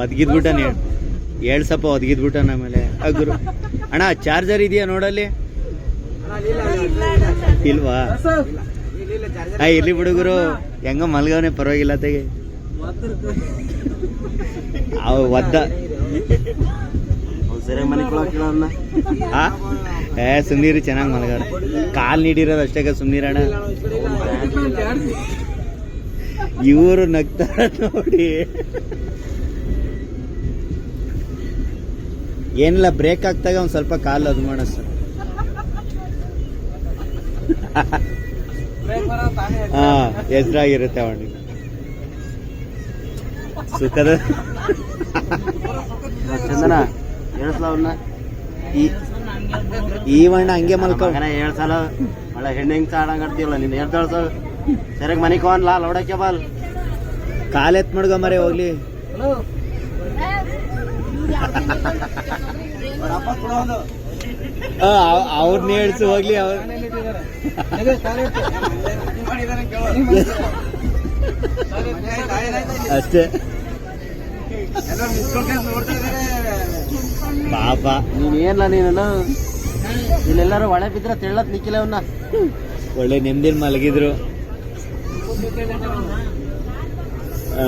ಒದಗಿದ್ಬಿಟ್ಟಾನೆ. ಹೇಳ್ಸಪ್ಪ ಸಪ ಒದಗಿದ್ಬಿಟ್ಟಾನ ಆಮೇಲೆ. ಅಗ್ರು ಗುರು ಅಣ್ಣ ಚಾರ್ಜರ್ ಇದೆಯಾ ನೋಡಲ್ಲಿ? ಇಲ್ವಾ? ಆ ಇರ್ಲಿ ಹುಡುಗರು ಹೆಂಗ ಮಲ್ಗವನೆ ಪರವಾಗಿಲ್ಲ ತೆಗೆ ಅವ ಒದ್ದ. ಏ ಸುಮ್ನೀರಿ ಚೆನ್ನಾಗಿ ಮಲಗಾರ ಕಾಲ್ ನೀಡಿರೋದು ಅಷ್ಟೇ ಸುಮ್ನೀರಣ ಇವರು ನಗ್ತಾರ ನೋಡಿ. ಏನಿಲ್ಲ ಬ್ರೇಕ್ ಆಗ್ತಾಗ ಒಂದ್ ಸ್ವಲ್ಪ ಕಾಲು ಅದು ಮಾಡ ಸರ್. ಹಾ ಹೆಸ್ರಾಗಿರುತ್ತೆ ಅವನಿಗೆ. ಸುಖದ ಚಂದನ ಹೇಳ್ಸಲ ಅವನ್ನ ಈ ವಣ್ಣ ಹಂಗೆ ಮಲ್ಕೊ ಮಗನ ಹೇಳ್ಸಲ ಒಳ್ಳೆ ಹೆಣ್ಣು ಹೆಂಗ್ ಆಡ್ತೀವಲ್ಲ ನೀನ್ ಸರ್. ಸರಿಯಾಗಿ ಮನೆಗೆ ಲಾಲ್ ಲೌಡಕ್ಕೆ ಬಾಲ್. ಕಾಲೆತ್ ಮಡ್ಗ ಮರೆ ಹೋಗ್ಲಿ. ಅವ್ರನ್ನ ಹೇಳ್ಸು ಹೋಗ್ಲಿ ಅವ್ರ ಅಷ್ಟೇ. ಪಾಪ. ನೀನ್ ಏನ್ಲ ನೀನು? ಇಲ್ಲೆಲ್ಲರೂ ಒಳೆ ಬಿದ್ರ ತೆಳ್ಳತ್ ನಿಕ್ಕಿಲ್ಲ ಅವನ್ನ ಒಳ್ಳೆ ನೆಮ್ಮದಿನ ಮಲಗಿದ್ರು. ಆ?